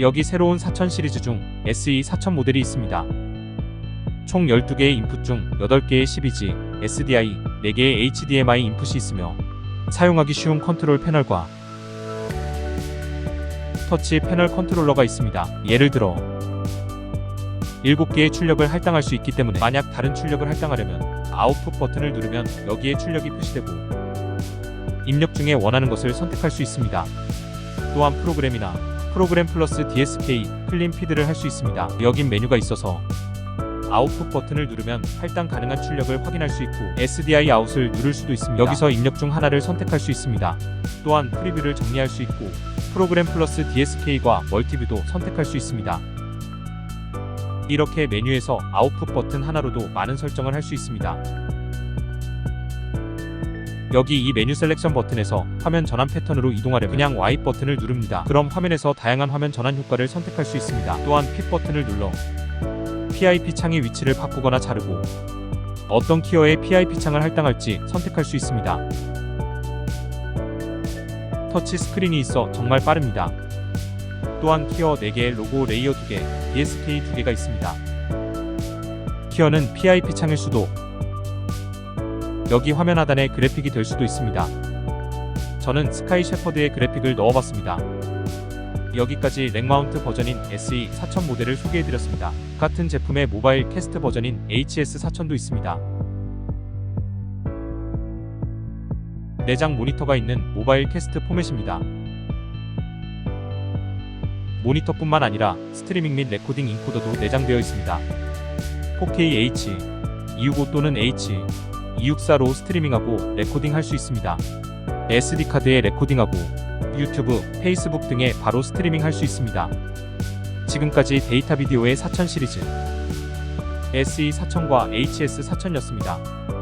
여기 새로운 4000 시리즈 중 SE 4000 모델이 있습니다. 총 12개의 인풋 중 8개의 12G, SDI, 4개의 HDMI 인풋이 있으며 사용하기 쉬운 컨트롤 패널과 터치 패널 컨트롤러가 있습니다. 예를 들어 7개의 출력을 할당할 수 있기 때문에 만약 다른 출력을 할당하려면 아웃풋 버튼을 누르면 여기에 출력이 표시되고 입력 중에 원하는 것을 선택할 수 있습니다. 또한 프로그램이나 프로그램 플러스 DSK 클린 피드를 할 수 있습니다. 여긴 메뉴가 있어서 아웃풋 버튼을 누르면 할당 가능한 출력을 확인할 수 있고 SDI 아웃을 누를 수도 있습니다. 여기서 입력 중 하나를 선택할 수 있습니다. 또한 프리뷰를 정리할 수 있고 프로그램 플러스 DSK과 멀티뷰도 선택할 수 있습니다. 이렇게 메뉴에서 아웃풋 버튼 하나로도 많은 설정을 할 수 있습니다. 여기 이 메뉴 셀렉션 버튼에서 화면 전환 패턴으로 이동하려면 그냥 Y 버튼을 누릅니다. 그럼 화면에서 다양한 화면 전환 효과를 선택할 수 있습니다. 또한 핏 버튼을 눌러 PIP 창의 위치를 바꾸거나 자르고 어떤 키어에 PIP 창을 할당할지 선택할 수 있습니다. 터치 스크린이 있어 정말 빠릅니다. 또한 키어 4개, 로고 레이어 2개, DSK 2개가 있습니다. 키어는 PIP 창일 수도 여기 화면 하단에 그래픽이 될 수도 있습니다. 저는 스카이 셰퍼드의 그래픽을 넣어봤습니다. 여기까지 렉마운트 버전인 SE 4000 모델을 소개해드렸습니다. 같은 제품의 모바일 캐스트 버전인 HS 4000도 있습니다. 내장 모니터가 있는 모바일 캐스트 포맷입니다. 모니터뿐만 아니라 스트리밍 및 레코딩 인코더도 내장되어 있습니다. 4K H, 265 또는 H, 264로 스트리밍하고 레코딩 할 수 있습니다. SD카드에 레코딩하고 유튜브, 페이스북 등에 바로 스트리밍 할 수 있습니다. 지금까지 데이터 비디오의 4000 시리즈 SE 4000과 HS 4000이었습니다.